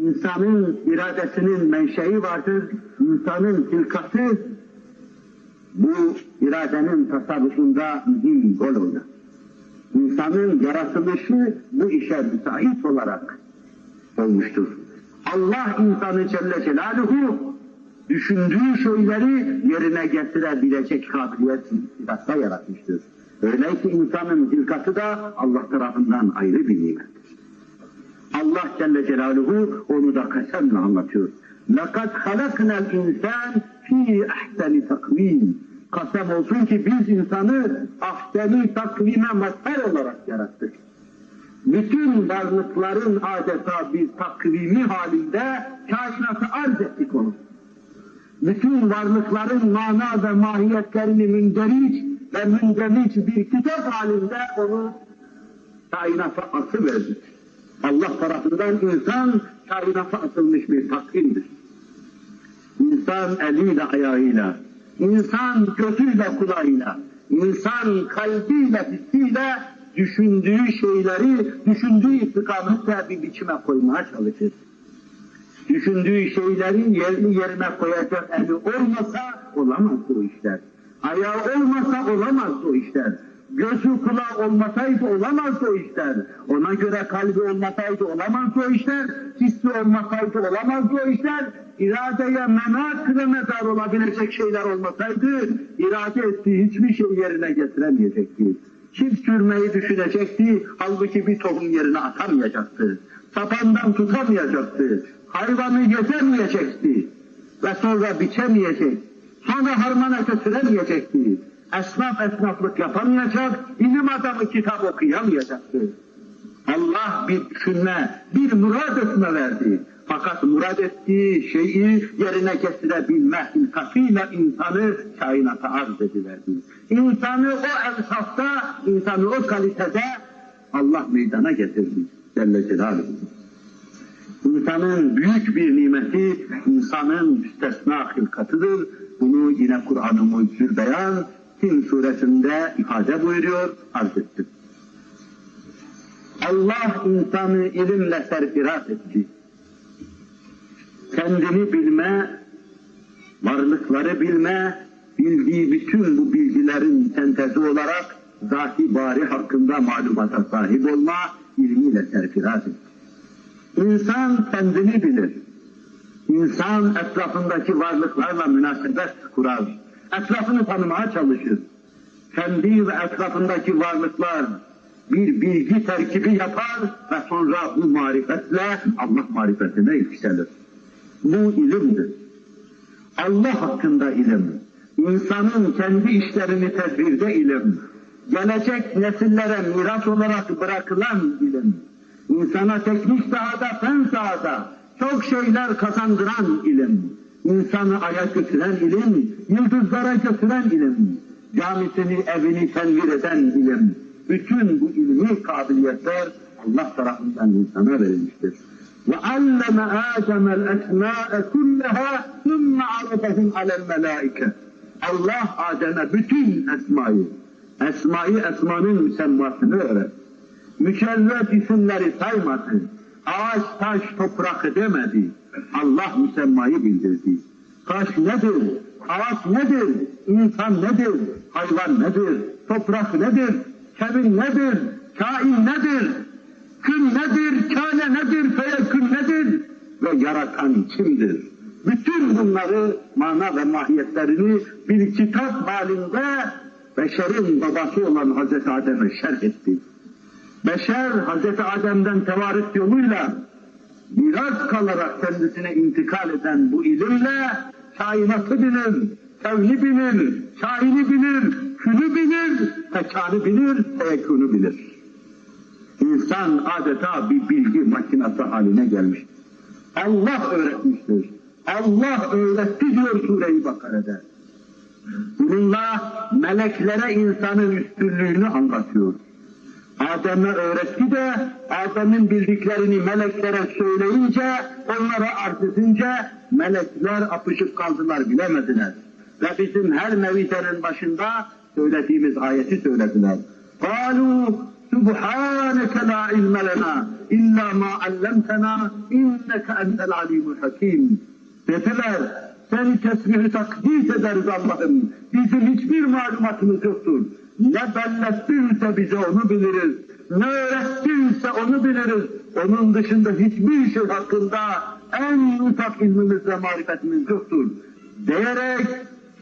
İnsanın iradesinin menşei vardır. İnsanın hilkası bu iradenin tasarrufunda mühim rol oynar. İnsanın yaratılışı bu işe müsait olarak olmuştur. Allah insanı Celle Celaluhu düşündüğü şeyleri yerine getirebilecek kabiliyet istidatta yaratmıştır. Öyleyse insanın hilkası da Allah tarafından ayrı bir nimettir. Allah Celle Celaluhu onu da kasemle anlatıyor. لَقَدْ خَلَقْنَا الْاِنْسَانِ ف۪ي اَحْسَنِ takvim. Kasem olsun ki biz insanı ahseni takvime mazhar olarak yarattık. Bütün varlıkların adeta bir takvimi halinde kainatı arz ettik onu. Bütün varlıkların mana ve mahiyetlerini münderiç ve mündemiç bir kitap halinde onu kainata asıl verdik. Allah tarafından insan kainata atılmış bir takvimdir. İnsan eliyle ayağıyla, insan gözüyle kulağıyla, insan kalbiyle hissiyle düşündüğü şeyleri düşündüğü istikamette bir biçime koymaya çalışır. Düşündüğü şeyleri yerli yerine koyacak eli olmasa olamaz o işler. Ayağı olmasa olamaz o işler. Gözü kulağı olmasaydı olamaz o işler. Ona göre kalbi olmasaydı olamaz o işler. Hissi olmasaydı olamaz o işler. İradeye menak ve medar olabilecek şeyler olmasaydı irade ettiği hiçbir şey yerine getiremeyecekti. Çift sürmeyi düşünecekti, halbuki bir tohum yerine atamayacaktı. Sapandan tutamayacaktı. Hayvanı yetemeyecekti. Ve sonra biçemeyecek. Sonra harmana götüremeyecekti. Esnaf esnaflık yapamayacak, ilim adamı kitap okuyamayacaktı. Allah bir düşünme, bir murad etme verdi. Fakat murad ettiği şeyi yerine getirebilme hilkasıyla insanı kainata arz ediverdi. İnsanı o elsafta, insanı o kalitede Allah meydana getirdi. Celle Celaluhu. İnsanın büyük bir nimeti, insanın müstesna hilkatıdır. Bunu yine Kur'an-ı Mucizül Beyan, Tin suresinde ifade buyuruyor, arz ettim. Allah insanı ilimle serfiraz etti. Kendini bilme, varlıkları bilme, bildiği bütün bu bilgilerin sentezi olarak zati bari hakkında malumata sahip olma ilmiyle serfiraz etti. İnsan kendini bilir. İnsan etrafındaki varlıklarla münasebet kurar. Etrafını tanımaya çalışır. Kendi ve etrafındaki varlıklar bir bilgi terkibi yapar ve sonra bu marifetle Allah marifetine yükselir. Bu ilimdir. Allah hakkında ilim, insanın kendi işlerini tedbirde ilim, gelecek nesillere miras olarak bırakılan ilim, insana teknik sahada, fen sahada çok şeyler kazandıran ilim, insanı aya götüren ilim, yıldızlara götüren ilim, camisini, evini tenvir eden ilim, bütün bu ilmi kabiliyetler Allah tarafından insana verilmiştir. وَعَلَّمَ آدَمَ الْاَسْمَاءَ كُلَّهَا ثُمَّ عَرَضَهُمْ عَلَى الْمَلَائِكَةِ Allah Adem'e bütün esmayı, esmayı esmanın müsemmasını öğret. Mükerret isimleri saymadı. Ağaç, taş, toprak demedi. Allah müsemmayı bildirdi. Taş nedir? Ağaç nedir? İnsan nedir? Hayvan nedir? Toprak nedir? Kevin nedir? Kain nedir? Kün nedir? Kâne nedir? Feyekün nedir? Ve yaratan kimdir? Bütün bunları mana ve mahiyetlerini bir kitap halinde beşerin babası olan Hazreti Adem'e şerh etti. Beşer Hazreti Adem'den tevarüs yoluyla miras kalarak kendisine intikal eden bu ilimle kainatı bilir, kevni bilir, kaini bilir, külü bilir, tekanı bilir, teyekünü bilir. İnsan adeta bir bilgi makinası haline gelmiş. Allah öğretmiştir. Allah öğretti diyor Sure-i Bakara'da. Bununla meleklere insanın üstünlüğünü anlatıyor. Adem'e öğretti de Adem'in bildiklerini meleklere söyleyince, onlara arz edince melekler apışıp kaldılar bilemediler. Ve bizim her mevitenin başında söylediğimiz ayeti söylediler. قَالُوا Subhaneke la ilme lena illa ma allamtena inneke entel alimul hakim. Dediler, seni tesbih takdis ederiz Allah'ım. Bizim hiçbir malumatımız yoktur. Ne bellettinse bize onu biliriz. Ne öğrettinse onu biliriz. Onun dışında hiçbir şey hakkında en ufak ilmimiz ve marifetimiz yoktur. Diyerek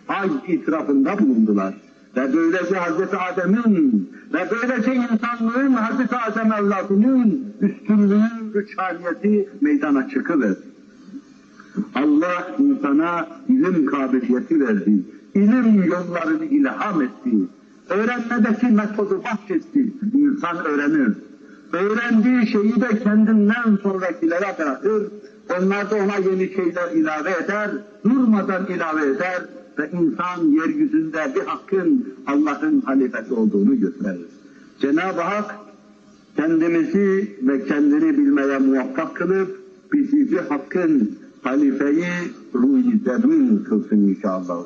haz itirafında bulundular. Ve böylece Hazreti Adem'in ve böylece insanlığın Hazreti Adem evladının üstünlüğü, rüçhaniyeti meydana çıkıver. Allah insana ilim kabiliyeti verdi. İlim yollarını ilham etti. Öğrenmedeki metodu bahşetti. İnsan öğrenir. Öğrendiği şeyi de kendinden sonrakilere bırakır. Onlar da ona yeni şeyler ilave eder. Durmadan ilave eder. Ve insan yeryüzünde bir hakkın Allah'ın halifesi olduğunu gösterir. Cenab-ı Hak kendimizi ve kendini bilmeye muvaffak kılıp bizi bir hakkın halifeyi ruh-i kılsın inşallah.